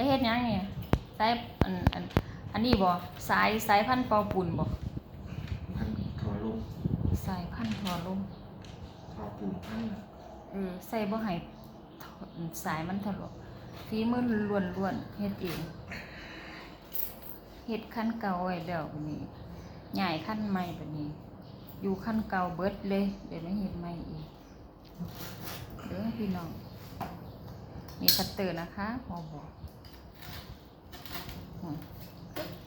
อ้เฮ็ดหยังเนี่ยสายอันอันอันนี้บ่สายสายพันธุ์เปอปุ่นบ่พันทอลุ่มสายพันธุ์ทอลมทอปูนพันเออใส่บ่ให้ถอสายมันทะลุฝีมือล้วนๆเฮ็ดเองเฮ็ดคันเก่าไว้แล้วบัดนี้ใหญ่คันใหม่บัดนี้ อยู่คันเก่าเบิดเลย เดี๋ยวมาเฮ็ดใหม่อีกเด้อพี่น้อง มีคัตเตอร์นะคะพอบอกอืม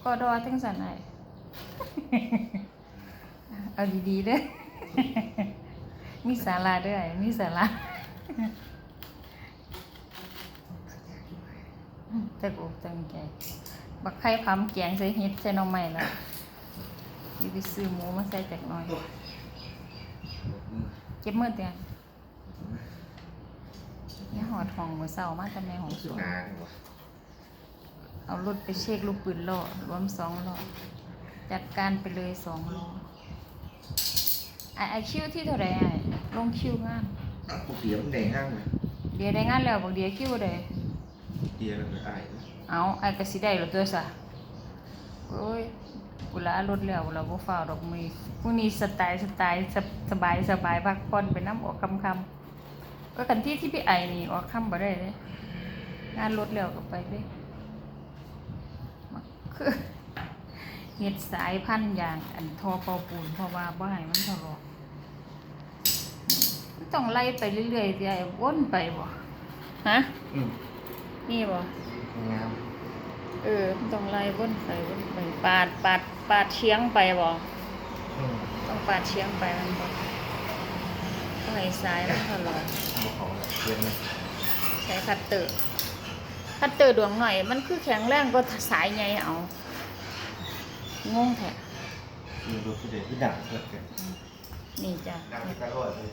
ก็ดอจังสันไหนเอาดีๆเด้อมีสาระด้วยมีสาระแต่กูตั้งใจบักไข่พำแกงใส่เห็ดใส่หน้องใหม่แล้วอยู่ไปซื้อหมูมาใส่จากหน้อยเก็บมือเตียนนี่หอดห้องมือเศร้ามาแต่แม่ของสสุวนนา เนี่ยวะเอารถไปเช็คลูกปืนล่อรวมสองล้อจัดการไปเลยสองล้อไอไอคิวที่เท่าไหรไอลงคิวงานพวกเดี๋ยวมันแดงห้างเลยเดี๋ยวได้งานแล้วบอกเดี๋ยวคิวได้เดียวแล้วก็อายนะเอาไอ้ก็สิได้หรอตัวซะโอ้ยเวลารถแล้วเราบ่ฟ้าวดอกมือพรุ่งนี้สไตล์สไตล์สบสบายสบายพักผ่อนไปน้ำออกคำคำๆก็กันที่ที่พี่ไอนี่ออกคำบ่ได้เลยงานรถแล้วก็ไปเลยมา คือเฮ็ดสายพันธุ์อย่างอันทอเปาปูนเพราะว่าบ่ให้มันทะเลาะมันต้องไล่ไปเรื่อยๆสิไอ้วนไปบ่ฮะอืมนี่บ่งามเออมันต้องไล่วนไปวนไปปาดปาดปาดเชียงไปบ่อืมต้องปาดเชียงไปมันบ่ก็ให้ซ้ายมันตลอดบ่ของแบบเย็นเลยใช้คัตเตอร์ คัตเตอร์ดวงหน่อย มันคือแข็งแรงก็สายใหญ่เอางงแท้ดูดูที่เด็กที่ดังเกิดเกิดนี่จ้ะดังที่กระโดดเลย